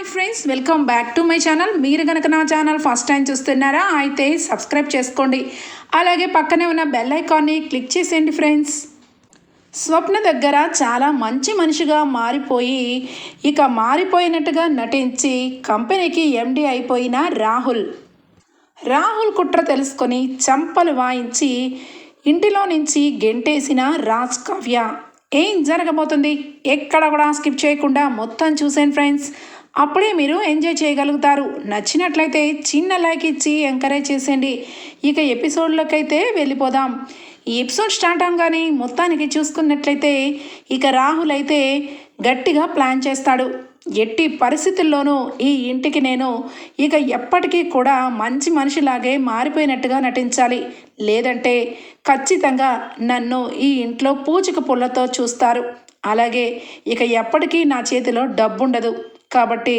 Hi friends welcome back to my channel మీరు కనుక నా ఛానల్ ఫస్ట్ టైం చూస్తున్నారా అయితే సబ్స్క్రైబ్ చేసుకోండి. అలాగే పక్కనే ఉన్న బెల్ ఐకాన్ని క్లిక్ చేసేయండి ఫ్రెండ్స్ స్వప్న దగ్గర చాలా మంచి మనిషిగా మారిపోయి ఇక మారిపోయినట్టుగా నటించి కంపెనీకి ఎండి అయిపోయిన రాహుల్. రాహుల్ కుట్ర తెలుసుకొని చంపలు వాయించి ఇంటిలో నుంచి గెంటేసిన రాజ్ కావ్య. ఏం జరగబోతుంది? ఎక్కడ కూడా స్కిప్ చేయకుండా మొత్తం చూసాను ఫ్రెండ్స్ అప్పుడే మీరు ఎంజాయ్ చేయగలుగుతారు. నచ్చినట్లయితే చిన్న లైక్ ఇచ్చి ఎంకరేజ్ చేసేయండి. ఇక ఎపిసోడ్లోకైతే వెళ్ళిపోదాం. ఈ ఎపిసోడ్ స్టార్ట్ అవగానే మొత్తానికి చూసుకున్నట్లయితే ఇక రాహుల్ అయితే గట్టిగా ప్లాన్ చేస్తాడు. ఎట్టి పరిస్థితుల్లోనూ ఈ ఇంటికి నేను ఇక ఎప్పటికీ కూడా మంచి మనిషిలాగే మారిపోయినట్టుగా నటించాలి. లేదంటే ఖచ్చితంగా నన్ను ఈ ఇంట్లో పూచిక పుల్లతో చూస్తారు. అలాగే ఇక ఎప్పటికీ నా చేతిలో డబ్బుండదు. కాబట్టి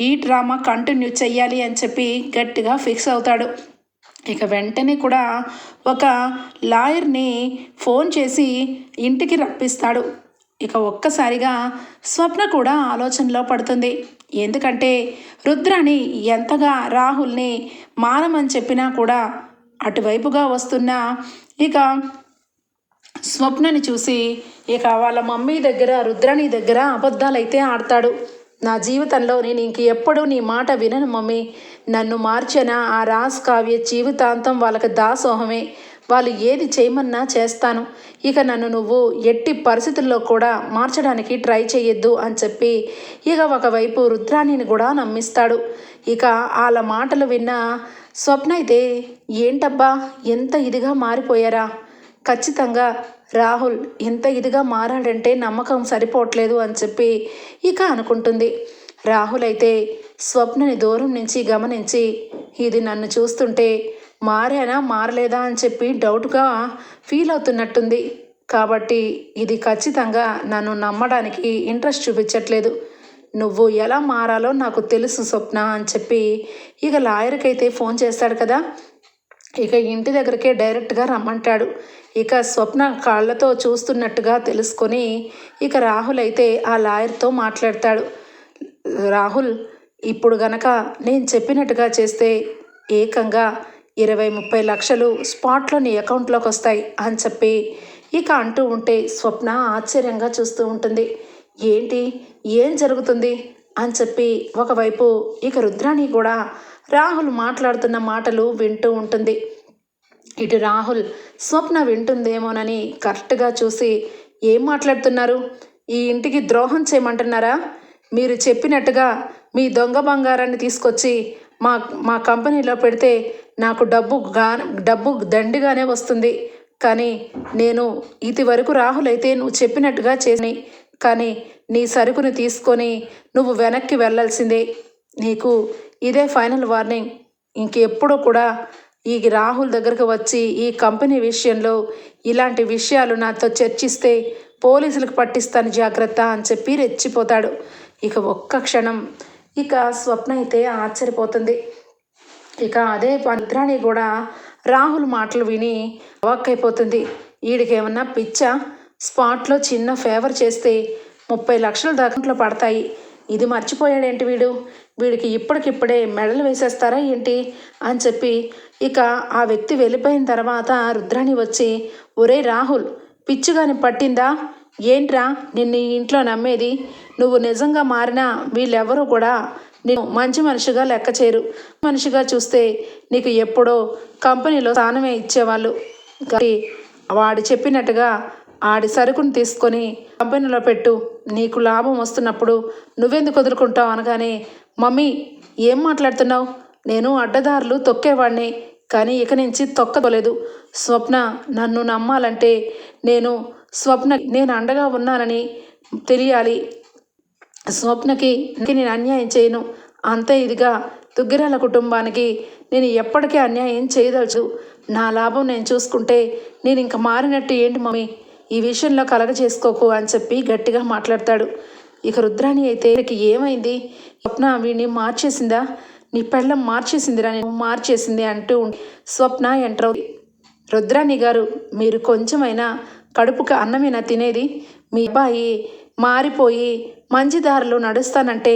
ఈ డ్రామా కంటిన్యూ చెయ్యాలి అని చెప్పి గట్టిగా ఫిక్స్ అవుతాడు. ఇక వెంటనే కూడా ఒక లాయర్ని ఫోన్ చేసి ఇంటికి రప్పిస్తాడు. ఇక ఒక్కసారిగా స్వప్న కూడా ఆలోచనలో పడుతుంది. ఎందుకంటే రుద్రాని ఎంతగా రాహుల్ని మానమని చెప్పినా కూడా అటువైపుగా వస్తున్న ఇక స్వప్నని చూసి ఇక వాళ్ళ మమ్మీ దగ్గర రుద్రాణి దగ్గర అబద్ధాలైతే ఆడతాడు. నా జీవితంలో నేను ఇంక ఎప్పుడూ నీ మాట వినను మమ్మీ. నన్ను మార్చిన? ఆ రాస్ కావ్య జీవితాంతం వాళ్ళకి దాసోహమే. వాళ్ళు ఏది చేయమన్నా చేస్తాను. ఇక నన్ను నువ్వు ఎట్టి పరిస్థితుల్లో కూడా మార్చడానికి ట్రై చేయొద్దు అని చెప్పి ఇక ఒకవైపు రుద్రాణిని కూడా నమ్మిస్తాడు. ఇక వాళ్ళ మాటలు విన్న స్వప్న అయితే ఏంటబ్బా? ఎంత ఇదిగా మారిపోయారా? ఖచ్చితంగా రాహుల్ ఎంత ఇదిగా మారాడంటే నమ్మకం సరిపోవట్లేదు అని చెప్పి ఇక అనుకుంటుంది. రాహుల్ అయితే స్వప్నని దూరం నుంచి గమనించి ఇది నన్ను చూస్తుంటే మారానా మారలేదా అని చెప్పి డౌట్గా ఫీల్ అవుతున్నట్టుంది. కాబట్టి ఇది ఖచ్చితంగా నన్ను నమ్మడానికి ఇంట్రెస్ట్ చూపించట్లేదు. నువ్వు ఎలా మారాలో నాకు తెలుసు స్వప్న అని చెప్పి ఇక లాయర్కి అయితే ఫోన్ చేస్తాడు కదా. ఇక ఇంటి దగ్గరికే డైరెక్ట్గా రమ్మంటాడు. ఇక స్వప్న కాళ్ళతో చూస్తున్నట్టుగా తెలుసుకొని ఇక రాహుల్ అయితే ఆ లాయర్తో మాట్లాడతాడు. రాహుల్ ఇప్పుడు గనక నేను చెప్పినట్టుగా చేస్తే ఏకంగా ఇరవై ముప్పై లక్షలు స్పాట్లో నీ అకౌంట్లోకి వస్తాయి అని చెప్పి ఇక అంటూ ఉంటే స్వప్న ఆశ్చర్యంగా చూస్తూ ఉంటుంది. ఏంటి? ఏం జరుగుతుంది? అని చెప్పి ఒకవైపు ఇక రుద్రాణి కూడా రాహుల్ మాట్లాడుతున్న మాటలు వింటూ ఉంటుంది. ఇటు రాహుల్ స్వప్న వింటుందేమోనని కరెక్ట్గా చూసి ఏం మాట్లాడుతున్నారు? ఈ ఇంటికి ద్రోహం చేయమంటున్నారా? మీరు చెప్పినట్టుగా మీ దొంగ బంగారాన్ని తీసుకొచ్చి మా మా కంపెనీలో పెడితే నాకు డబ్బు గా డబ్బు దండిగానే వస్తుంది. కానీ నేను ఇది వరకు రాహుల్ అయితే నువ్వు చెప్పినట్టుగా చేసి కానీ నీ సరుకుని తీసుకొని నువ్వు వెనక్కి వెళ్ళాల్సిందే. నీకు ఇదే ఫైనల్ వార్నింగ్. ఇంకెప్పుడు కూడా ఈ రాహుల్ దగ్గరకు వచ్చి ఈ కంపెనీ విషయంలో ఇలాంటి విషయాలు నాతో చర్చిస్తే పోలీసులకు పట్టిస్తాను జాగ్రత్త అని చెప్పి రెచ్చిపోతాడు. ఇక ఒక్క క్షణం. ఇక స్వప్న అయితే ఆశ్చర్యపోతుంది. ఇక అదే భద్రాని కూడా రాహుల్ మాటలు విని అవక్కైపోతుంది వీడికేమన్నా పిచ్చా? స్పాట్లో చిన్న ఫేవర్ చేస్తే ముప్పై లక్షలు దాంట్లో పడతాయి. ఇది మర్చిపోయాడేంటి వీడు? వీడికి ఇప్పటికిప్పుడే మెడలు వేసేస్తారా ఏంటి? అని చెప్పి ఇక ఆ వ్యక్తి వెళ్ళిపోయిన తర్వాత రుద్రాణి వచ్చి ఒరే రాహుల్ పిచ్చిగాని పట్టిందా? ఏంట్రా నిన్ను ఇంట్లో నమ్మేది? నువ్వు నిజంగా మారినా వీళ్ళెవరూ కూడా నేను మంచి మనిషిగా లెక్క చేరు మనిషిగా చూస్తే నీకు ఎప్పుడో కంపెనీలో స్థానమే ఇచ్చేవాళ్ళు. కానీ వాడు చెప్పినట్టుగా ఆడి సరుకుని తీసుకొని కంపెనీలో పెట్టు నీకు లాభం వస్తున్నప్పుడు నువ్వెందుకు వదులుకుంటావు అనగానే మమ్మీ ఏం మాట్లాడుతున్నావు? నేను అడ్డదారులు తొక్కేవాడిని కానీ ఇక నుంచి తొక్కలేదు స్వప్న నన్ను నమ్మాలంటే నేను స్వప్న నేను అండగా ఉన్నానని తెలియాలి. స్వప్నకి నేను అన్యాయం చేయను. అంతే ఇదిగా. దుగ్గిరాల కుటుంబానికి నేను ఎప్పటికీ అన్యాయం చేయదలచు. నా లాభం నేను చూసుకుంటే నేను ఇంక మారినట్టు ఏంటి మమ్మీ? ఈ విషయంలో కలగ చేసుకోకు అని చెప్పి గట్టిగా మాట్లాడతాడు. ఇక రుద్రాణి అయితే ఇక ఏమైంది? స్వప్న వీడిని మార్చేసిందా? నీ పెళ్ళం మార్చేసిందిరా నేను మార్చేసింది అంటూ స్వప్న ఎంటర్ అవుతుంది రుద్రాణి గారు మీరు కొంచెమైనా కడుపుకి అన్నమైనా తినేది? మీ అబ్బాయి మారిపోయి మంచి దారిలో నడుస్తానంటే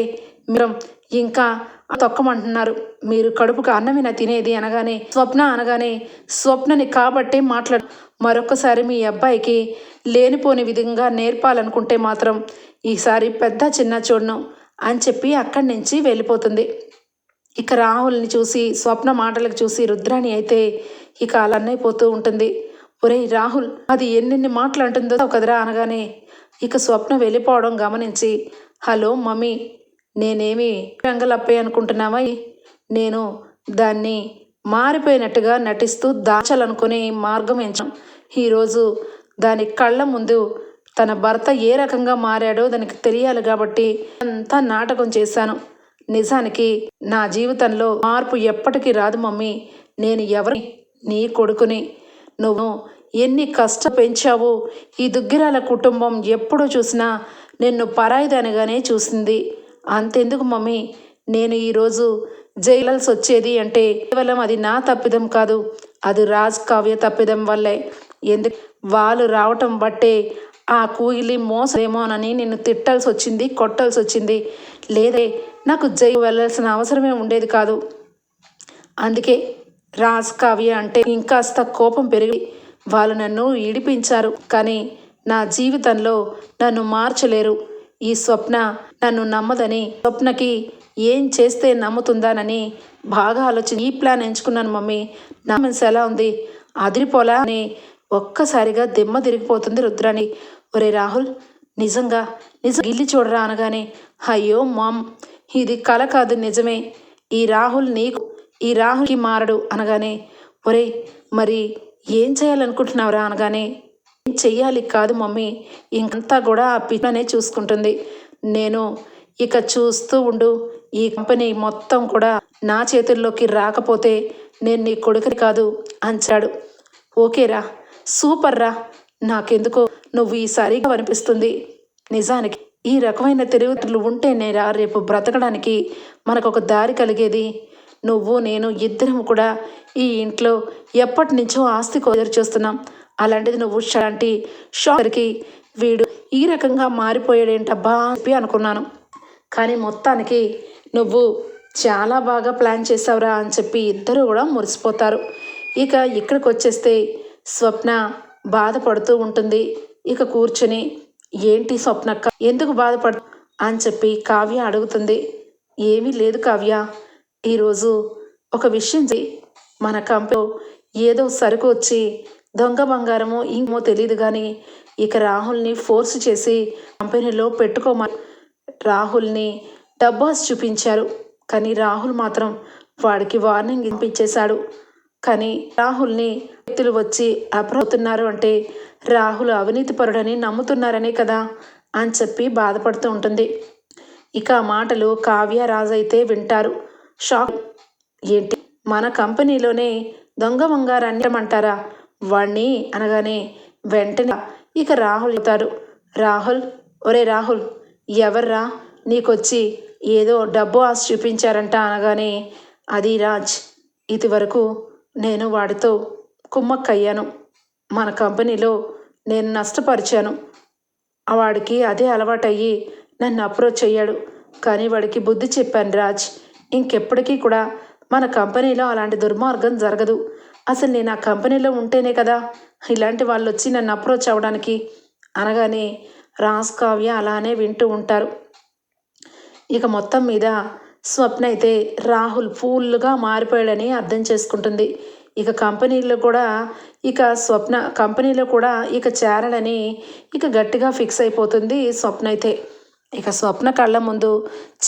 మీరు ఇంకా తొక్కమంటున్నారు. మీరు కడుపుకు అన్నమేనా తినేది అనగానే స్వప్న అనగానే స్వప్నని కాబట్టే మాట్లాడు. మరొకసారి మీ అబ్బాయికి లేనిపోని విధంగా నేర్పాలనుకుంటే మాత్రం ఈసారి పెద్ద చిన్న చూడను అని చెప్పి అక్కడి నుంచి వెళ్ళిపోతుంది. ఇక రాహుల్ని చూసి స్వప్న మాటలకు చూసి రుద్రాణి అయితే ఇక అలన్నైపోతూ ఉంటుంది. ఒరేయ్ రాహుల్ అది ఎన్నెన్ని మాటలు అంటుందో కదరా అనగానే ఇక స్వప్న వెళ్ళిపోవడం గమనించి హలో మమ్మీ నేనేమి రంగలప్పే అనుకుంటున్నావా? నేను దాన్ని మారిపోయినట్టుగా నటిస్తూ దాచాలనుకునే మార్గం ఎంచాం. ఈరోజు దాని కళ్ళ ముందు తన భర్త ఏ రకంగా మారాడో దానికి తెలియాలి కాబట్టి అంతా నాటకం చేశాను. నిజానికి నా జీవితంలో మార్పు ఎప్పటికీ రాదు మమ్మీ. నేను ఎవరి నీ కొడుకుని. నువ్వు ఎన్ని కష్ట పెంచావో ఈ దుగ్గిరాల కుటుంబం ఎప్పుడు చూసినా నిన్ను పరాయిదానిగానే చూసింది. అంతెందుకు మమ్మీ? నేను ఈరోజు జైలల్స్ వచ్చేది అంటే కేవలం అది నా తప్పిదం కాదు అది రాజ్ కావ్య తప్పిదం వల్లే. ఎందుకు వాళ్ళు రావటం బట్టే ఆ కూగిలి మోసమేమోనని నిన్ను తిట్టాల్సి వచ్చింది కొట్టాల్సి వచ్చింది లేదే నాకు జైలు వెళ్ళాల్సిన అవసరమే ఉండేది కాదు. అందుకే రాజ్ కావ్య అంటే ఇంకాస్త కోపం పెరిగి వాళ్ళు నన్ను ఈడిపించారు కానీ నా జీవితంలో నన్ను మార్చలేరు. ఈ స్వప్న నన్ను నమ్మదని స్వప్నకి ఏం చేస్తే నమ్ముతుందానని బాగా ఆలోచించి ఈ ప్లాన్ ఎంచుకున్నాను మమ్మీ. నా మనసు ఎలా ఉంది? అదిరిపోలా అని ఒక్కసారిగా దిమ్మ తిరిగిపోతుంది రుద్రాణి. ఒరే రాహుల్ నిజంగా నిజం గిల్లి చూడరా అనగానే అయ్యో మామ్ ఇది కల కాదు నిజమే. ఈ రాహుల్ నీకు ఈ రాహుల్కి మారడు అనగానే ఒరే మరి ఏం చేయాలనుకుంటున్నావురా అనగానే ఏం చెయ్యాలి కాదు మమ్మీ. ఇంకంతా కూడా ఆ పిల్లనే చూసుకుంటుంది. నేను ఇక చూస్తూ ఉండు. ఈ కంపెనీ మొత్తం కూడా నా చేతుల్లోకి రాకపోతే నేను నీ కొడుకుని కాదు అంచాడు ఓకేరా సూపర్ రా. నాకెందుకో నువ్వు ఈసారిగా అనిపిస్తుంది. నిజానికి ఈ రకమైన తిరుగుతులు ఉంటేనేరా రేపు బ్రతకడానికి మనకు ఒక దారి కలిగేది. నువ్వు నేను ఇద్దరం కూడా ఈ ఇంట్లో ఎప్పటి నుంచో ఆస్తి ఎదురు చూస్తున్నాం. అలాంటిది నువ్వు అలాంటి షాకర్కి వీడు ఈ రకంగా మారిపోయాడేంటబ్బా అని చెప్పి అనుకున్నాను. కానీ మొత్తానికి నువ్వు చాలా బాగా ప్లాన్ చేసావురా అని చెప్పి ఇద్దరు కూడా మురిసిపోతారు. ఇక ఇక్కడికి వచ్చేస్తే స్వప్న బాధపడుతూ ఉంటుంది. ఇక కూర్చుని ఏంటి స్వప్నక్క ఎందుకు బాధపడు అని చెప్పి కావ్య అడుగుతుంది. ఏమీ లేదు కావ్య. ఈరోజు ఒక విషయం మన కంపెనీ ఏదో సరుకు వచ్చి దొంగ బంగారమో ఇంకమో తెలియదు కానీ ఇక రాహుల్ని ఫోర్స్ చేసి కంపెనీలో పెట్టుకోమని రాహుల్ని డబ్బాస్ చూపించారు. కానీ రాహుల్ మాత్రం వాడికి వార్నింగ్ ఇప్పించేశాడు. కానీ రాహుల్ని వ్యక్తులు వచ్చి అప్రవుతున్నారు అంటే రాహుల్ అవినీతిపరుడని నమ్ముతున్నారనే కదా అని చెప్పి బాధపడుతూ ఉంటుంది. ఇక ఆ మాటలు కావ్య రాజైతే వింటారు. షాక్. ఏంటి? మన కంపెనీలోనే దొంగ బంగారాన్ని అంటారా వాణ్ణి అనగానే వెంటనే ఇక రాహుల్ అవుతారు రాహుల్ ఒరే రాహుల్ ఎవర్రా? నీకొచ్చి ఏదో డబ్బు ఆశ చూపించారంట అనగానే అది రాజ్. ఇదివరకు నేను వాడితో కుమ్మక్కయ్యాను. మన కంపెనీలో నేను నష్టపరిచాను. వాడికి అదే అలవాటయ్యి నన్ను అప్రోచ్ అయ్యాడు. కానీ వాడికి బుద్ధి చెప్పాను రాజ్. ఇంకెప్పటికీ కూడా మన కంపెనీలో అలాంటి దుర్మార్గం జరగదు. అసలు నేను ఆ కంపెనీలో ఉంటేనే కదా ఇలాంటి వాళ్ళు వచ్చి నన్ను అప్రోచ్ అవ్వడానికి అనగానే రాజ్ కావ్య అలానే వింటూ ఉంటారు. ఇక మొత్తం మీద స్వప్న అయితే రాహుల్ ఫుల్గా మారిపోయాడని అర్థం చేసుకుంటుంది. ఇక కంపెనీలో కూడా ఇక స్వప్న కంపెనీలో కూడా ఇక చేరాలని ఇక గట్టిగా ఫిక్స్ అయిపోతుంది స్వప్న అయితే. ఇక స్వప్న కళ్ళ ముందు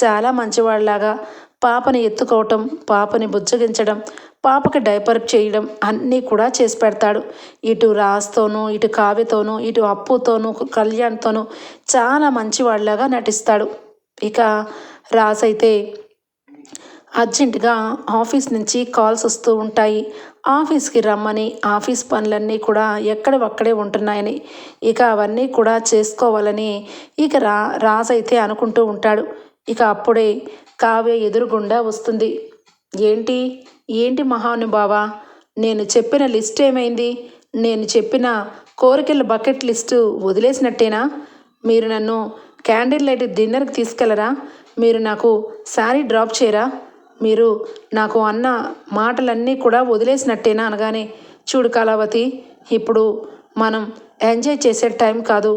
చాలా మంచివాళ్ళలాగా పాపని ఎత్తుకోవటం పాపని బుజ్జగించడం పాపకి డైపర్ చేయడం అన్నీ కూడా చేసి పెడతాడు. ఇటు రాజ్తోనూ ఇటు కావ్యతోనూ ఇటు అప్పుతోనూ కళ్యాణ్తోనూ చాలా మంచివాడిలాగా నటిస్తాడు. ఇక రాజ్ అయితే అర్జెంటుగా ఆఫీస్ నుంచి కాల్స్ వస్తూ ఉంటాయి. ఆఫీస్కి రమ్మని ఆఫీస్ పనులన్నీ కూడా ఎక్కడవక్కడే ఉంటున్నాయని ఇక అవన్నీ కూడా చేసుకోవాలని ఇక రా రాజ్ అయితే అనుకుంటూ ఉంటాడు. ఇక అప్పుడే కావ్య ఎదురుగుండా వస్తుంది. ఏంటి? ఏంటి మహానుభావ? నేను చెప్పిన లిస్ట్ ఏమైంది? నేను చెప్పిన కోరికల బకెట్ లిస్టు వదిలేసినట్టేనా? మీరు నన్ను క్యాండిల్ లైట్ డిన్నర్కి తీసుకెళ్ళరా మీరు నాకు శారీ డ్రాప్ చేయరా? మీరు నాకు అన్న మాటలన్నీ కూడా వదిలేసినట్టేనా అనగానే చూడు కళావతి ఇప్పుడు మనం ఎంజాయ్ చేసే టైం కాదు.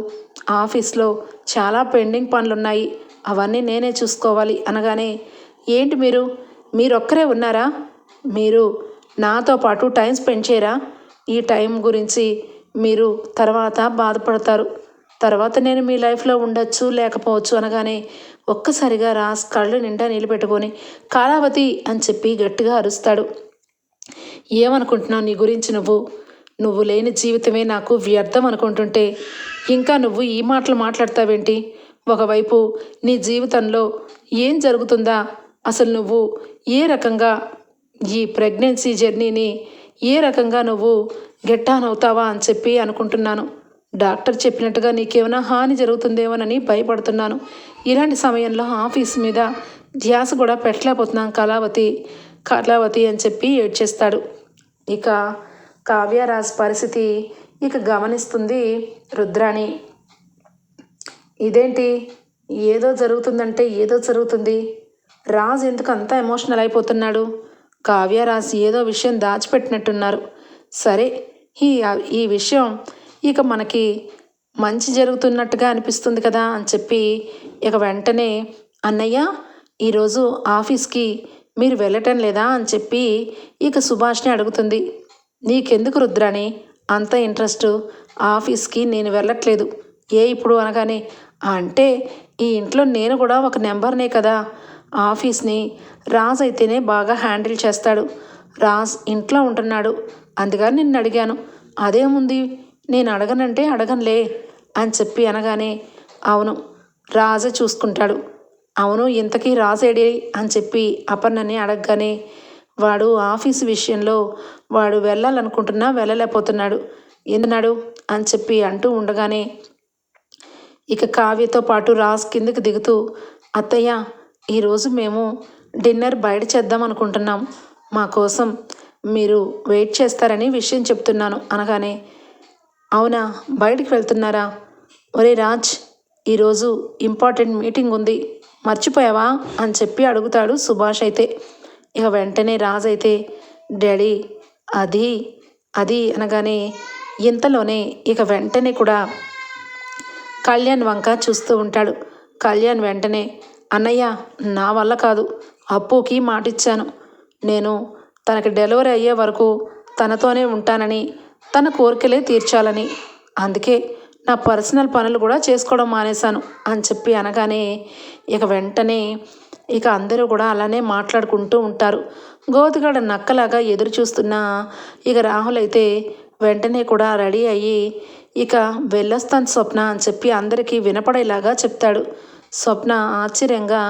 ఆఫీస్లో చాలా పెండింగ్ పనులు ఉన్నాయి అవన్నీ నేనే చూసుకోవాలి అనగానే ఏంటి మీరు? మీరొక్కరే ఉన్నారా? మీరు నాతో పాటు టైం స్పెండ్ చేయరా? ఈ టైం గురించి మీరు తర్వాత బాధపడతారు. తర్వాత నేను మీ లైఫ్లో ఉండొచ్చు లేకపోవచ్చు అనగానే ఒక్కసారిగా రాస్ కళ్ళు నిండా నీళ్ళు పెట్టుకొని కాలావతి అని చెప్పి గట్టిగా అరుస్తాడు. ఏమనుకుంటున్నావు నీ గురించి నువ్వు? నువ్వు లేని జీవితమే నాకు వ్యర్థం అనుకుంటుంటే ఇంకా నువ్వు ఈ మాటలు మాట్లాడతావేంటి? ఒకవైపు నీ జీవితంలో ఏం జరుగుతుందా? అసలు నువ్వు ఏ రకంగా ఈ ప్రెగ్నెన్సీ జర్నీని ఏ రకంగా నువ్వు గెట్టానవుతావా అని చెప్పి అనుకుంటున్నాను. డాక్టర్ చెప్పినట్టుగా నీకేమైనా హాని జరుగుతుందేమోనని భయపడుతున్నాను. ఇలాంటి సమయంలో ఆఫీస్ మీద ధ్యాస కూడా పెట్టలేకపోతున్నాం కళావతి కళావతి అని చెప్పి ఏడ్చేస్తాడు ఇక కావ్యరాజ్ పరిస్థితి ఇక గమనిస్తుంది రుద్రాణి. ఇదేంటి? ఏదో జరుగుతుందంటే ఏదో జరుగుతుంది. రాజు ఎందుకు అంత ఎమోషనల్ అయిపోతున్నాడు? కావ్యరాజ్ ఏదో విషయం దాచిపెట్టినట్టున్నారు. సరే ఈ ఈ విషయం ఇక మనకి మంచి జరుగుతున్నట్టుగా అనిపిస్తుంది కదా అని చెప్పి ఇక వెంటనే అన్నయ్య ఈరోజు ఆఫీస్కి మీరు వెళ్ళటం లేదా? అని చెప్పి ఇక సుభాష్ని అడుగుతుంది. నీకెందుకు రుద్రాని అంత ఇంట్రెస్ట్. ఆఫీస్కి నేను వెళ్ళట్లేదు. ఏ ఇప్పుడు అనగానే అంటే ఈ ఇంట్లో నేను కూడా ఒక నెంబర్నే కదా. ఆఫీస్ని రాజ్ అయితేనే బాగా హ్యాండిల్ చేస్తాడు. రాజ్ ఇంట్లో ఉంటున్నాడు. అందుకని నిన్ను అడిగాను. అదేముంది? నేను అడగనంటే అడగనులే అని చెప్పి అనగానే అవును రాజే చూసుకుంటాడు. అవును ఇంతకీ రాజేడి అని చెప్పి అపర్ణని అడగగానే వాడు ఆఫీస్ విషయంలో వాడు వెళ్ళాలనుకుంటున్నా వెళ్ళలేకపోతున్నాడు. ఎందున్నాడు అని చెప్పి అంటూ ఉండగానే ఇక కావ్యతో పాటు రాజ్ కిందకి దిగుతూ అత్తయ్య ఈరోజు మేము డిన్నర్ బయట చేద్దాం అనుకుంటున్నాం. మా కోసం మీరు వెయిట్ చేస్తారని విషయం చెప్తున్నాను అనగానే అవునా? బయటికి వెళ్తున్నారా? ఒరే రాజ్ ఈరోజు ఇంపార్టెంట్ మీటింగ్ ఉంది. మర్చిపోయావా? అని చెప్పి అడుగుతాడు సుభాష్ అయితే. ఇక వెంటనే రాజ్ అయితే డాడీ అది అది అనగానే ఇంతలోనే ఇక వెంటనే కూడా కళ్యాణ్ వంక చూస్తూ ఉంటాడు. కళ్యాణ్ వెంటనే అన్నయ్య నా వల్ల కాదు. అప్పుకి మాటిచ్చాను. నేను తనకి డెలివరీ అయ్యే వరకు తనతోనే ఉంటానని తన కోరికలే తీర్చాలని. అందుకే నా పర్సనల్ పనులు కూడా చేసుకోవడం మానేశాను అని చెప్పి అనగానే ఇక వెంటనే ఇక అందరూ కూడా అలానే మాట్లాడుకుంటూ ఉంటారు. గోతిగాడ నక్కలాగా ఎదురు చూస్తున్న ఇక రాహుల్ అయితే వెంటనే కూడా రెడీ అయ్యి ఇక వెళ్ళొస్తాను స్వప్న అని చెప్పి అందరికీ వినపడేలాగా చెప్తాడు. స్వప్న ఆశ్చర్యంగా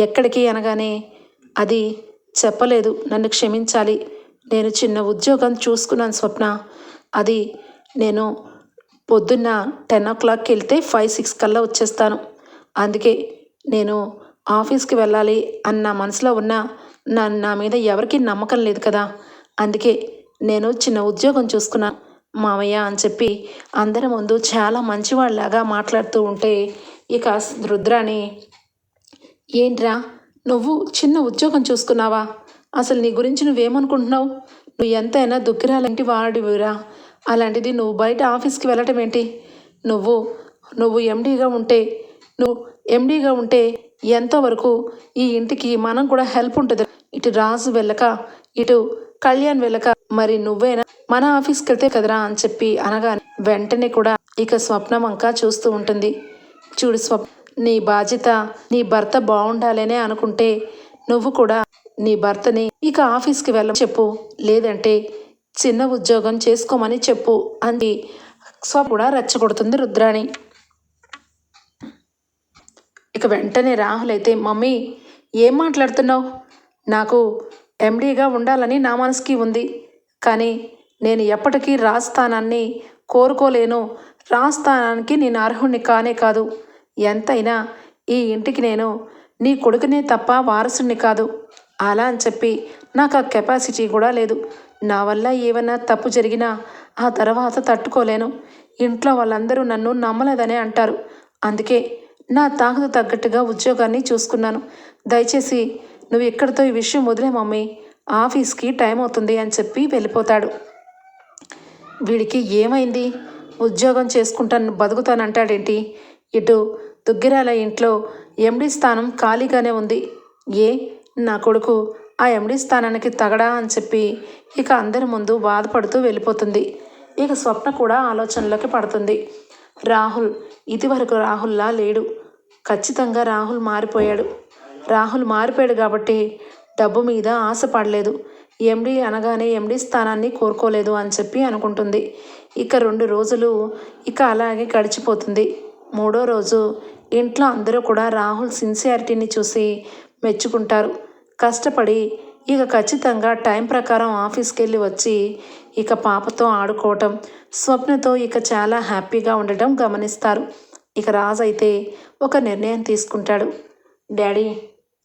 ఎక్కడికి అనగానే అది చెప్పలేదు నన్ను క్షమించాలి. నేను చిన్న ఉద్యోగం చూసుకున్నాను స్వప్న. అది నేను పొద్దున్న టెన్ ఓ క్లాక్కి వెళ్తే ఫైవ్ సిక్స్ కల్లా వచ్చేస్తాను. అందుకే నేను ఆఫీస్కి వెళ్ళాలి అన్న మనసులో ఉన్న నా నా మీద ఎవరికీ నమ్మకం లేదు కదా. అందుకే నేను చిన్న ఉద్యోగం చూసుకున్నాను. మామయ్య అని చెప్పి అందరి ముందు చాలా మంచివాళ్ళలాగా మాట్లాడుతూ ఉంటే ఇక రుద్రాని ఏంట్రా నువ్వు చిన్న ఉద్యోగం చూసుకున్నావా? అసలు నీ గురించి నువ్వేమనుకుంటున్నావు? నువ్వు ఎంతైనా దుఃఖిరాలంటి వాడివిరా. అలాంటిది నువ్వు బయట ఆఫీస్కి వెళ్ళటం ఏంటి నువ్వు నువ్వు ఎండీగా ఉంటే నువ్వు ఎండీగా ఉంటే ఎంతవరకు ఈ ఇంటికి మనం కూడా హెల్ప్ ఉంటుంది? ఇటు రాజు వెళ్ళక ఇటు కళ్యాణ్ వెళ్ళక మరి నువ్వేనా? మన ఆఫీస్కి వెళ్తే కదరా అని చెప్పి అనగా వెంటనే కూడా ఇక స్వప్నం అంకా చూస్తూ ఉంటుంది. చూడు స్వప్ నీ బాధ్యత నీ భర్త బాగుండాలనే అనుకుంటే నువ్వు కూడా నీ భర్తని ఇక ఆఫీస్కి వెళ్ళ చెప్పు. లేదంటే చిన్న ఉద్యోగం చేసుకోమని చెప్పు అని స్వ కూడా రెచ్చగొడుతుంది రుద్రాణి. ఇక వెంటనే రాహుల్ అయితే మమ్మీ ఏం మాట్లాడుతున్నావు? నాకు ఎండీగా ఉండాలని నా మనసుకి ఉంది. కానీ నేను ఎప్పటికీ రాజస్థానాన్ని కోరుకోలేను. రాజస్థానానికి నేను అర్హుణ్ణి కానే కాదు. ఎంతైనా ఈ ఇంటికి నేను నీ కొడుకునే తప్ప వారసుని కాదు. అలా అని చెప్పి నాకు ఆ కెపాసిటీ కూడా లేదు. నా వల్ల ఏమైనా తప్పు జరిగినా ఆ తర్వాత తట్టుకోలేను. ఇంట్లో వాళ్ళందరూ నన్ను నమ్మలేదనే అంటారు. అందుకే నా తాహతు తగ్గట్టుగా ఉద్యోగాన్ని చూసుకున్నాను. దయచేసి నువ్వు ఇక్కడితో ఈ విషయం వదిలే మమ్మీ. ఆఫీస్కి టైం అవుతుంది అని చెప్పి వెళ్ళిపోతాడు. వీడికి ఏమైంది? ఉద్యోగం చేసుకుంటాను బతుకుతానంటాడేంటి? ఇటు దుగ్గిరాల ఇంట్లో ఎండీ స్థానం ఖాళీగానే ఉంది. ఏ? నా కొడుకు ఆ ఎండీ స్థానానికి తగడా అని చెప్పి ఇక అందరి ముందు బాధపడుతూ వెళ్ళిపోతుంది. ఇక స్వప్న కూడా ఆలోచనలోకి పడుతుంది. రాహుల్ ఇదివరకు రాహుల్లా లేడు. ఖచ్చితంగా రాహుల్ మారిపోయాడు. రాహుల్ మారిపోయాడు కాబట్టి డబ్బు మీద ఆశ పడలేదు ఎండి అనగానే ఎండి స్థానాన్ని కోరుకోలేదు అని చెప్పి అనుకుంటుంది. ఇక రెండు రోజులు ఇక అలాగే గడిచిపోతుంది. మూడో రోజు ఇంట్లో అందరూ కూడా రాహుల్ సిన్సియారిటీని చూసి మెచ్చుకుంటారు. కష్టపడి ఇక ఖచ్చితంగా టైం ప్రకారం ఆఫీస్కి వెళ్ళి వచ్చి ఇక పాపతో ఆడుకోవటం స్వప్నతో ఇక చాలా హ్యాపీగా ఉండటం గమనిస్తారు. ఇక రాజు అయితే ఒక నిర్ణయం తీసుకుంటాడు. డాడీ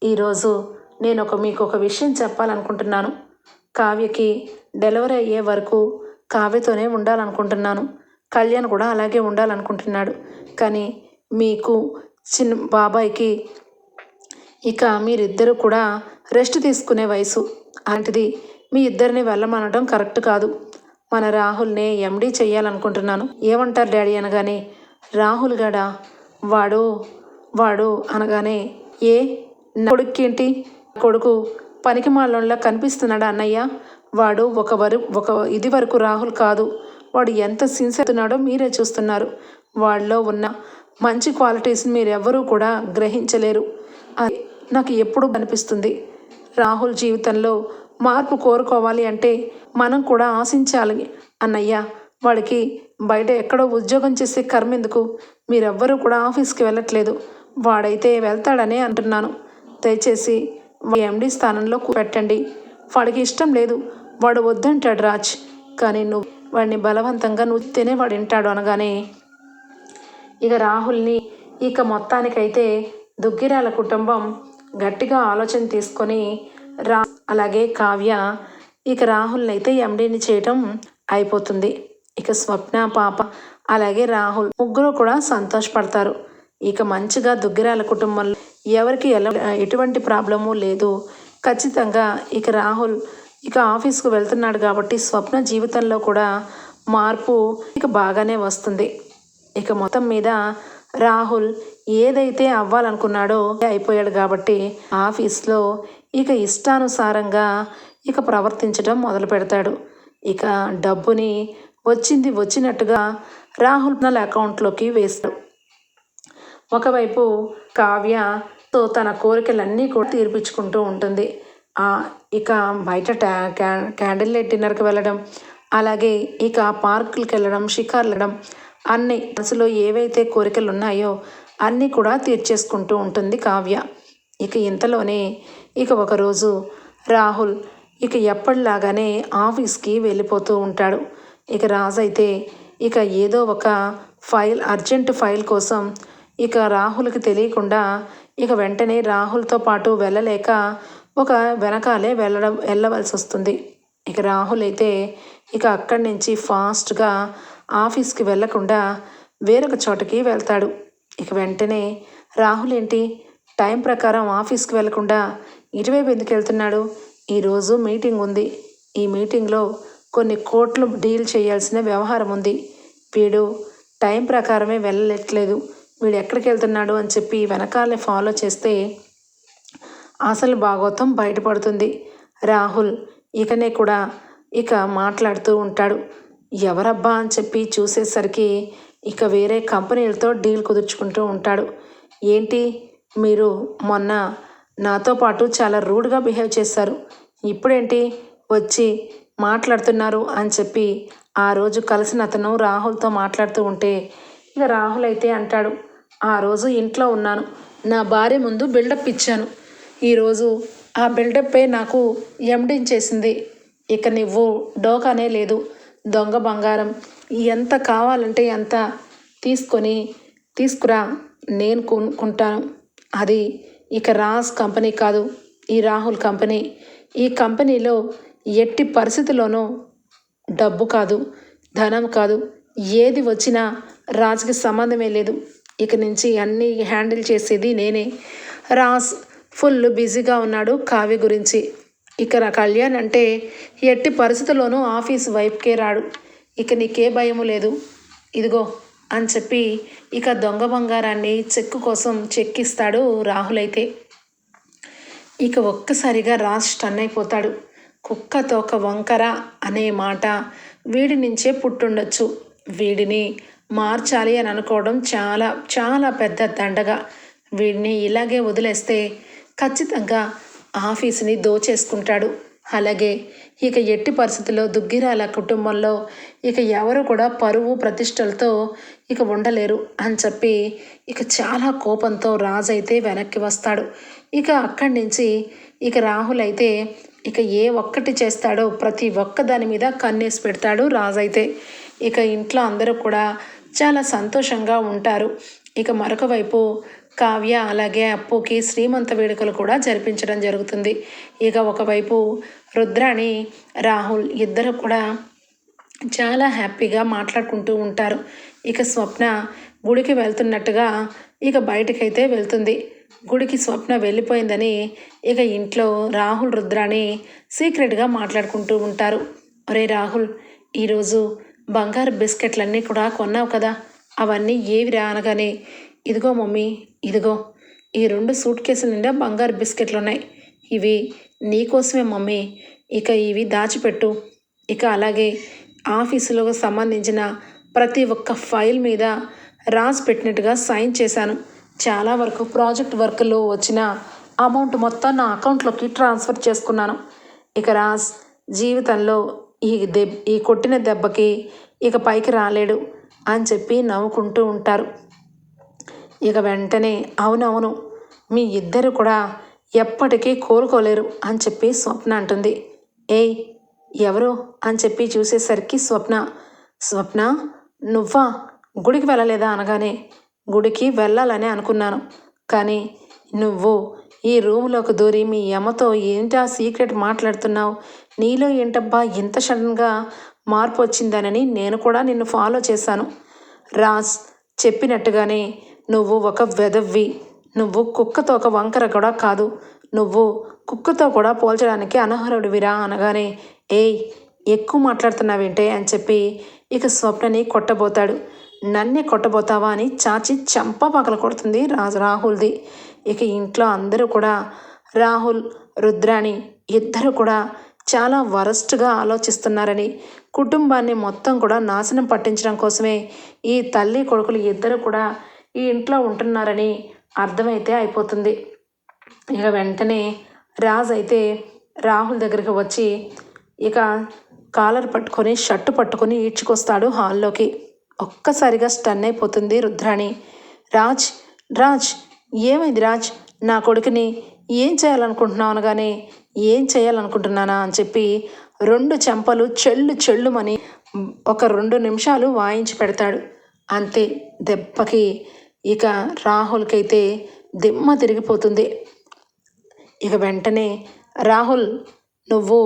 ఈరోజు నేను ఒక మీకు ఒక విషయం చెప్పాలనుకుంటున్నాను. కావ్యకి డెలివరీ అయ్యే వరకు కావ్యతోనే ఉండాలనుకుంటున్నాను. కళ్యాణ్ కూడా అలాగే ఉండాలనుకుంటున్నాడు. కానీ మీకు చిన్న బాబాయ్కి ఇక మీరిద్దరూ కూడా రెస్ట్ తీసుకునే వయసు. అలాంటిది మీ ఇద్దరిని వెళ్ళమనడం కరెక్ట్ కాదు. మన రాహుల్ని ఎండీ చేయాలనుకుంటున్నాను ఏమంటారు డాడీ అనగానే రాహుల్ గడా వాడు వాడు అనగానే ఏ నా ఏంటి కొడుకు పనికి మాలంలా కనిపిస్తున్నాడా అన్నయ్య? వాడు ఒక వరు ఒక ఇది వరకు రాహుల్ కాదు. వాడు ఎంత సిన్సియర్ మీరే చూస్తున్నారు. వాళ్ళలో ఉన్న మంచి క్వాలిటీస్ని మీరెవ్వరూ కూడా గ్రహించలేరు. అది నాకు ఎప్పుడు అనిపిస్తుంది. రాహుల్ జీవితంలో మార్పు కోరుకోవాలి అంటే మనం కూడా ఆశించాలి. అన్నయ్య వాడికి బయట ఎక్కడో ఉద్యోగం చేసే కర్మ ఎందుకు? మీరెవ్వరూ కూడా ఆఫీస్కి వెళ్ళట్లేదు. వాడైతే వెళ్తాడనే అంటున్నాను. దయచేసి ఎండి స్థానంలో పెట్టండి వాడికి ఇష్టం లేదు. వాడు వద్దంటాడు రాజ్. కానీ నువ్వు వాడిని బలవంతంగా నువ్వుతేనే వాడు వింటాడు అనగానే ఇక రాహుల్ని ఇక మొత్తానికైతే దుగ్గిరాల కుటుంబం గట్టిగా ఆలోచన తీసుకొని రా అలాగే కావ్య ఇక రాహుల్ని అయితే ఎండీని చేయటం అయిపోతుంది. ఇక స్వప్న పాప అలాగే రాహుల్ ముగ్గురు కూడా సంతోషపడతారు. ఇక మంచిగా దుగ్గిరాల కుటుంబంలో ఎవరికి ఎలా ఎటువంటి ప్రాబ్లము లేదు. ఖచ్చితంగా ఇక రాహుల్ ఇక ఆఫీస్కు వెళ్తున్నాడు కాబట్టి స్వప్న జీవితంలో కూడా మార్పు ఇక బాగానే వస్తుంది. ఇక మొత్తం మీద రాహుల్ ఏదైతే అవ్వాలనుకున్నాడో అయిపోయాడు కాబట్టి ఆఫీస్లో ఇక ఇష్టానుసారంగా ఇక ప్రవర్తించడం మొదలు పెడతాడు. ఇక డబ్బుని వచ్చింది వచ్చినట్టుగా రాహుల్ నల్ అకౌంట్లోకి వేస్తాడు. ఒకవైపు కావ్యతో తన కోరికలన్నీ కూడా తీర్పించుకుంటూ ఉంటుంది. ఇక బయట ట్యా క్యా క్యాండిల్ లైట్ డిన్నర్కి వెళ్ళడం అలాగే ఇక పార్కులకు వెళ్ళడం షికార్లడం అన్ని మనసులో ఏవైతే కోరికలు ఉన్నాయో అన్నీ కూడా తీర్చేసుకుంటూ ఉంటుంది కావ్య. ఇక ఇంతలోనే ఇక ఒకరోజు రాహుల్ ఇక ఎప్పటిలాగానే ఆఫీస్కి వెళ్ళిపోతూ ఉంటాడు. ఇక రాజు అయితే ఇక ఏదో ఒక ఫైల్ అర్జెంట్ ఫైల్ కోసం ఇక రాహుల్కి తెలియకుండా ఇక వెంటనే రాహుల్తో పాటు వెళ్ళలేక ఒక వెనకాలే వెళ్ళడం వెళ్ళవలసి వస్తుంది ఇక రాహుల్ అయితే ఇక అక్కడి నుంచి ఫాస్ట్గా ఆఫీస్కి వెళ్ళకుండా వేరొక చోటకి వెళ్తాడు. ఇక వెంటనే రాహుల్ ఏంటి టైం ప్రకారం ఆఫీస్కి వెళ్ళకుండా ఇటువైపు ఎందుకు వెళ్తున్నాడు? ఈరోజు మీటింగ్ ఉంది. ఈ మీటింగ్లో కొన్ని కోట్లు డీల్ చేయాల్సిన వ్యవహారం ఉంది. వీడు టైం ప్రకారమే వెళ్ళట్లేదు. వీడు ఎక్కడికి వెళ్తున్నాడు అని చెప్పి వెనకాలే ఫాలో చేస్తే అసలు భాగవతం బయటపడుతుంది. రాహుల్ ఇకనే కూడా ఇక మాట్లాడుతూ ఉంటాడు. ఎవరబ్బా అని చెప్పి చూసేసరికి ఇక వేరే కంపెనీలతో డీల్ కుదుర్చుకుంటూ ఉంటాడు. ఏంటి? మీరు మొన్న నాతో పాటు చాలా రూడ్గా బిహేవ్ చేశారు. ఇప్పుడేంటి? వచ్చి మాట్లాడుతున్నారు అని చెప్పి ఆ రోజు కలిసిన అతను రాహుల్తో మాట్లాడుతూ ఉంటే ఇక రాహుల్ అయితే అంటాడు ఆ రోజు ఇంట్లో ఉన్నాను. నా భార్య ముందు బిల్డప్ ఇచ్చాను. ఈరోజు ఆ బిల్డప్పే నాకు ఎండించేసింది ఇక నువ్వు డోకానే లేదు. దొంగ బంగారం ఎంత కావాలంటే ఎంత తీసుకొని తీసుకురా నేను కొనుక్కుంటాను. అది ఇక రాజ్ కంపెనీ కాదు ఈ రాహుల్ కంపెనీ. ఈ కంపెనీలో ఎట్టి పరిస్థితుల్లోనూ డబ్బు కాదు ధనం కాదు ఏది వచ్చినా రాజుకి సంబంధమే లేదు. ఇక నుంచి అన్నీ హ్యాండిల్ చేసేది నేనే. రాస్ ఫుల్ బిజీగా ఉన్నాడు కావ్య గురించి. ఇక నా కళ్యాణ్ అంటే ఎట్టి పరిస్థితుల్లోనూ ఆఫీస్ వైపుకే రాడు. ఇక నీకే భయము లేదు. ఇదిగో అని చెప్పి ఇక దొంగ బంగారాన్ని చెక్కు కోసం చెక్కిస్తాడు రాహుల్ అయితే ఇక ఒక్కసారిగా రాజ్ స్టన్ అయిపోతాడు. కుక్క తోక వంకర అనే మాట వీడి నుంచే పుట్టుండొచ్చు. వీడిని మార్చాలి అని అనుకోవడం చాలా చాలా పెద్ద దండగా. వీడిని ఇలాగే వదిలేస్తే ఖచ్చితంగా ఆఫీస్ని దోచేసుకుంటాడు. అలాగే ఇక ఎట్టి పరిస్థితుల్లో దుగ్గిరాల కుటుంబంలో ఇక ఎవరు కూడా పరువు ప్రతిష్టలతో ఇక ఉండలేరు అని చెప్పి ఇక చాలా కోపంతో రాజు అయితే వెనక్కి వస్తాడు. ఇక అక్కడి నుంచి ఇక రాహుల్ అయితే ఇక ఏ ఒక్కటి చేస్తాడో ప్రతి ఒక్క దాని మీద కన్నేసి పెడతాడు రాజు అయితే ఇక ఇంట్లో అందరూ కూడా చాలా సంతోషంగా ఉంటారు. ఇక మరొక వైపు కావ్య అలాగే అప్పుకి శ్రీమంత వేడుకలు కూడా జరిపించడం జరుగుతుంది. ఇక ఒకవైపు రుద్రాణి రాహుల్ ఇద్దరు కూడా చాలా హ్యాపీగా మాట్లాడుకుంటూ ఉంటారు. ఇక స్వప్న గుడికి వెళ్తున్నట్టుగా ఇక బయటకైతే వెళ్తుంది. గుడికి స్వప్న వెళ్ళిపోయిందని ఇక ఇంట్లో రాహుల్ రుద్రాణి సీక్రెట్గా మాట్లాడుకుంటూ ఉంటారు. ఒరే రాహుల్ ఈరోజు బంగారు బిస్కెట్లన్నీ కూడా కొన్నావు కదా? అవన్నీ ఏవిరా అనగానే ఇదిగో మమ్మీ ఇదిగో ఈ రెండు సూట్ కేసుల నిండా బంగారు బిస్కెట్లు ఉన్నాయి ఇవి నీకోసమే మమ్మీ. ఇక ఇవి దాచిపెట్టు. ఇక అలాగే ఆఫీసులకు సంబంధించిన ప్రతి ఒక్క ఫైల్ మీద రాసి పెట్టినట్టుగా సైన్ చేశాను. చాలా వరకు ప్రాజెక్ట్ వర్క్లో వచ్చిన అమౌంట్ మొత్తం నా అకౌంట్లోకి ట్రాన్స్ఫర్ చేసుకున్నాను. ఇక రాజ్ జీవితంలో ఈ దెబ్ ఈ కొట్టిన దెబ్బకి ఇక పైకి రాలేడు అని చెప్పి నవ్వుకుంటూ ఉంటారు. ఇక వెంటనే అవునవును మీ ఇద్దరు కూడా ఎప్పటికీ కోరుకోలేరు అని చెప్పి స్వప్న అంటుంది. ఏయ్ ఎవరు? అని చెప్పి చూసేసరికి స్వప్న. స్వప్న నువ్వా? గుడికి వెళ్ళలేదా? అనగానే గుడికి వెళ్ళాలని అనుకున్నాను. కానీ నువ్వు ఈ రూమ్లోకి దూరి మీ అమ్మతో ఏంటా సీక్రెట్ మాట్లాడుతున్నావు? నీలో ఏంటబ్బా ఇంత సడన్గా మార్పు వచ్చిందనని నేను కూడా నిన్ను ఫాలో చేశాను. రాజ్ చెప్పినట్టుగానే నువ్వు ఒక వెదవ్వి. నువ్వు కుక్కతో ఒక వంకర కూడా కాదు. నువ్వు కుక్కతో కూడా పోల్చడానికి అనర్హుడివిరా అనగానే ఏయ్ ఎక్కువ మాట్లాడుతున్నావేంటే అని చెప్పి ఇక స్వప్నని కొట్టబోతాడు. నన్నే కొట్టబోతావా అని చాచి చంప పగల కొడుతుంది రాజు రాహుల్ది. ఇక ఇంట్లో అందరూ కూడా రాహుల్ రుద్రాణి ఇద్దరు కూడా చాలా వరస్ట్గా ఆలోచిస్తున్నారని కుటుంబాన్ని మొత్తం కూడా నాశనం పట్టించడం కోసమే ఈ తల్లి కొడుకులు ఇద్దరు కూడా ఈ ఇంట్లో ఉంటున్నారని అర్థమైతే అయిపోతుంది. ఇక వెంటనే రాజ్ అయితే రాహుల్ దగ్గరికి వచ్చి ఇక కాలర్ పట్టుకొని షర్టు పట్టుకొని ఈడ్చుకొస్తాడు హాల్లోకి. ఒక్కసారిగా స్టన్ అయిపోతుంది రుద్రాణి. రాజ్ రాజ్ ఏమైంది రాజ్? నా కొడుకుని ఏం చేయాలనుకుంటున్నావు అనగానే ఏం చేయాలనుకుంటున్నానా అని చెప్పి రెండు చెంపలు చెల్లు చెల్లుమని ఒక రెండు నిమిషాలు వాయించి పెడతాడు. అంతే దెబ్బకి ఇక రాహుల్కైతే దిమ్మ తిరిగిపోతుంది. ఇక వెంటనే రాహుల్ నువ్వు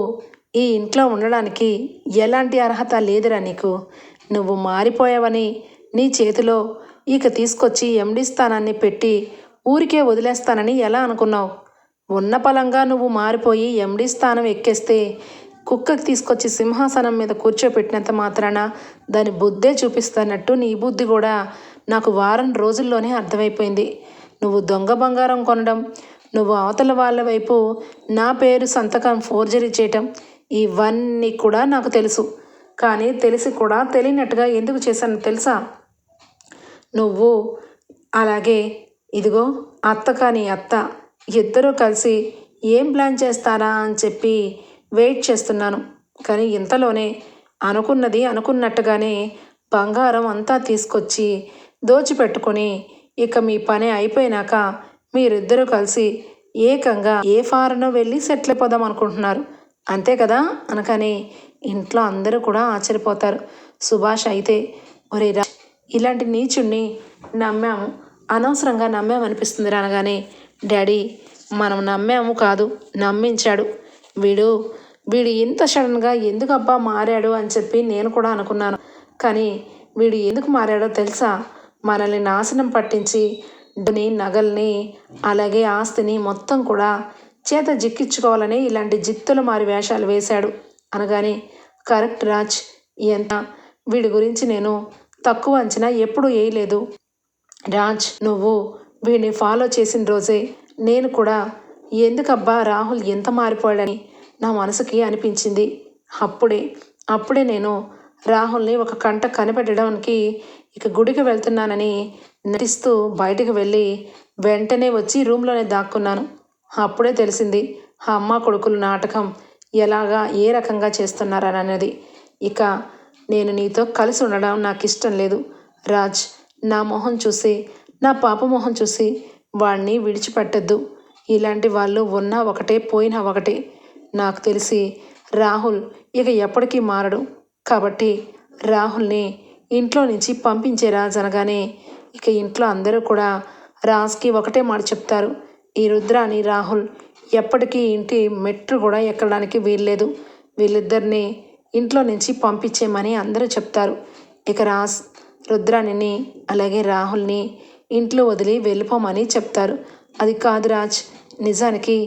ఈ ఇంట్లో ఉండడానికి ఎలాంటి అర్హత లేదురా నీకు. నువ్వు మారిపోయావని నీ చేతిలో ఇక తీసుకొచ్చి ఎండి స్థానాన్ని పెట్టి ఊరికే వదిలేస్తానని ఎలా అనుకున్నావు? ఉన్న పలంగా నువ్వు మారిపోయి ఎండి స్థానం ఎక్కేస్తే కుక్కకి తీసుకొచ్చి సింహాసనం మీద కూర్చోపెట్టినంత మాత్రాన దాని బుద్ధే చూపిస్తున్నట్టు నీ బుద్ధి కూడా నాకు వారం రోజుల్లోనే అర్థమైపోయింది. నువ్వు దొంగ బంగారం కొనడం నువ్వు అవతల వాళ్ళ వైపు నా పేరు సంతకం ఫోర్జరీ చేయటం ఇవన్నీ కూడా నాకు తెలుసు. కానీ తెలిసి కూడా తెలియనట్టుగా ఎందుకు చేశాను తెలుసా? నువ్వు అలాగే ఇదిగో అత్త కానీ అత్త ఇద్దరూ కలిసి ఏం ప్లాన్ చేస్తారా అని చెప్పి వెయిట్ చేస్తున్నాను. కానీ ఇంతలోనే అనుకున్నది అనుకున్నట్టుగానే బంగారం అంతా తీసుకొచ్చి దోచిపెట్టుకొని ఇక మీ పని అయిపోయినాక మీరిద్దరూ కలిసి ఏకంగా ఏ ఫారెనో వెళ్ళి సెటిల్ అయిపోదాం అనుకుంటున్నారు. అంతే కదా? అనకని ఇంట్లో అందరూ కూడా ఆశ్చర్యపోతారు. సుభాష్ అయితే ఒరే రా ఇలాంటి నీచుణ్ణి నమ్మాము. అనవసరంగా నమ్మామనిపిస్తుంది అనగానే డాడీ మనం నమ్మాము కాదు నమ్మించాడు. వీడు వీడు ఇంత సడన్గా ఎందుకు అబ్బా మారాడు అని చెప్పి నేను కూడా అనుకున్నాను. కానీ వీడు ఎందుకు మారాడో తెలుసా? మనల్ని నాశనం పట్టించి డబ్బుని నగల్ని అలాగే ఆస్తిని మొత్తం కూడా చేత జిక్కించుకోవాలని ఇలాంటి జిత్తులు మారి వేషాలు వేశాడు. అనగానే కరెక్ట్ రాజ్ ఎంత వీడి గురించి నేను తక్కువ అంచనా ఎప్పుడూ వేయలేదు రాజ్ నువ్వు వీడిని ఫాలో చేసిన రోజే నేను కూడా ఎందుకబ్బా రాహుల్ ఎంత మారిపోయాడని నా మనసుకి అనిపించింది. అప్పుడే అప్పుడే నేను రాహుల్ని ఒక కంట కనిపెట్టడానికి ఇక గుడికి వెళ్తున్నానని నటిస్తూ బయటకు వెళ్ళి వెంటనే వచ్చి రూమ్లోనే దాక్కున్నాను. అప్పుడే తెలిసింది ఆ అమ్మ కొడుకులు నాటకం ఎలాగా ఏ రకంగా చేస్తున్నారని అన్నది ఇక నేను నీతో కలిసి ఉండడం నాకు ఇష్టం లేదు. రాజ్ నా మొహం చూసి నా పాప మొహం చూసి వాణ్ణి విడిచిపెట్టద్దు. ఇలాంటి వాళ్ళు ఉన్నా ఒకటే పోయినా ఒకటే. నాకు తెలిసి రాహుల్ ఇక ఎప్పటికీ మారడు. కాబట్టి రాహుల్ని ఇంట్లో నుంచి పంపించే రాజ్ అనగానే ఇక ఇంట్లో అందరూ కూడా రాజ్కి ఒకటే మాట చెప్తారు. ఈ రుద్రాని రాహుల్ ఎప్పటికీ ఇంటి మెట్లు కూడా ఎక్కడానికి వీల్లేదు. వీళ్ళిద్దరిని ఇంట్లో నుంచి పంపించేమని అందరూ చెప్తారు. ఇక రాజ్ రుద్రాణిని అలాగే రాహుల్ని ఇంట్లో వదిలి వెళ్ళిపోమని చెప్తారు. అది కాదు రాజ్ నిజానికి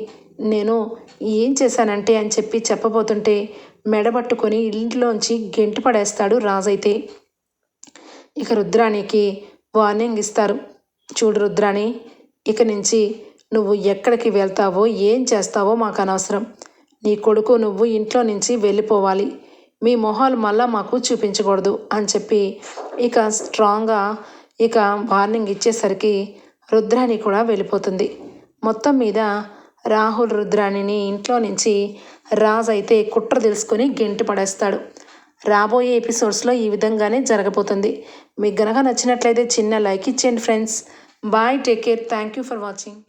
నేను ఏం చేశానంటే అని చెప్పి చెప్పబోతుంటే మెడబట్టుకొని ఇంట్లోంచి గెంటి పడేస్తాడు రాజైతే. ఇక రుద్రాణికి వార్నింగ్ ఇస్తారు. చూడు రుద్రాణి ఇక నుంచి నువ్వు ఎక్కడికి వెళ్తావో ఏం చేస్తావో మాకు అనవసరం. నీ కొడుకు నువ్వు ఇంట్లో నుంచి వెళ్ళిపోవాలి. మీ మొహాలు మళ్ళా మాకు చూపించకూడదు అని చెప్పి ఇక స్ట్రాంగ్గా ఇక వార్నింగ్ ఇచ్చేసరికి రుద్రాణి కూడా వెళ్ళిపోతుంది. మొత్తం మీద రాహుల్ రుద్రాణిని ఇంట్లో నుంచి రాజ్ అయితే కుట్ర తెలుసుకొని గెంటి పడేస్తాడు. రాబోయే ఎపిసోడ్స్లో ఈ విధంగానే జరగబోతుంది. మీకు గనక నచ్చినట్లయితే చిన్న లైక్ ఇచ్చేయండి friends. Bye take care. Thank you for watching.